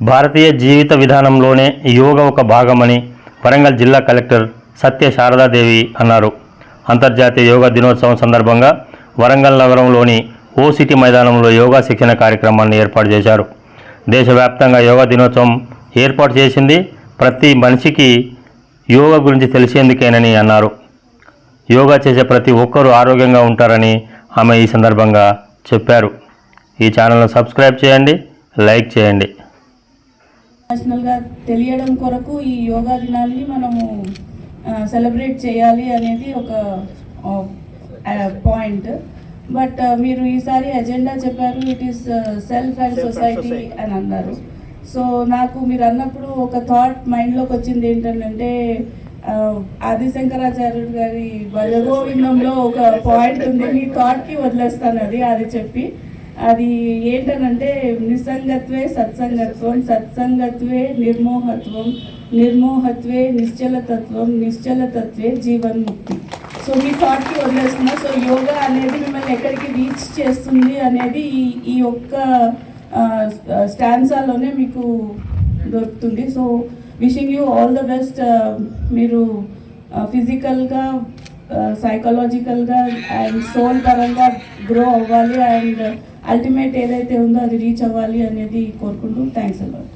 భారతీయ జీవిత విధానంలోనే యోగా ఒక భాగమని వరంగల్ జిల్లా కలెక్టర్ సత్య శారదాదేవి అన్నారు. అంతర్జాతీయ యోగా దినోత్సవం సందర్భంగా వరంగల్ నగరంలోని ఓ సిటీ మైదానంలో యోగా శిక్షణ కార్యక్రమాన్ని ఏర్పాటు చేశారు. దేశవ్యాప్తంగా యోగా దినోత్సవం ఏర్పాటు చేసింది ప్రతి మనిషికి యోగా గురించి తెలిసేందుకేనని అన్నారు. యోగా చేసే ప్రతి ఒక్కరూ ఆరోగ్యంగా ఉంటారని ఆమె ఈ సందర్భంగా చెప్పారు. ఈ ఛానల్ను సబ్స్క్రైబ్ చేయండి లైక్ చేయండి. నేషనల్గా తెలియడం కొరకు ఈ యోగా దినాన్ని మనము సెలబ్రేట్ చేయాలి అనేది ఒక పాయింట్ బట్ మీరు ఈసారి ఎజెండా చెప్పారు it is self and society అని అన్నారు. సో నాకు మీరు అన్నప్పుడు ఒక థాట్ మైండ్లోకి వచ్చింది ఏంటంటే ఆ, ఆదిశంకరాచార్యుడు గారి భజగోవిందంలో ఒక పాయింట్ ఉంది. మీ థాట్కి వదిలేస్తాను అది అది చెప్పి. అది ఏంటనంటే నిస్సంగత్వే సత్సంగత్వం సత్సంగత్వే నిర్మోహత్వం నిర్మోహత్వే నిశ్చలతత్వం నిశ్చలతత్వే జీవన్ముక్తి. సో మీ థాట్కి వదిలేస్తున్నా. సో యోగా అనేది మిమ్మల్ని ఎక్కడికి రీచ్ చేస్తుంది అనేది ఈ ఈ ఒక్క స్టాన్సాలోనే మీకు దొరుకుతుంది. So wishing you all the best మీరు ఫిజికల్గా సైకలాజికల్గా అండ్ సోల్ పరంగా గ్రో అవ్వాలి. అండ్ అల్టిమేట్ ఏదైతే ఉందో అది రీచ్ అవ్వాలి అనేది కోరుకుంటూ థ్యాంక్స్ అలాట్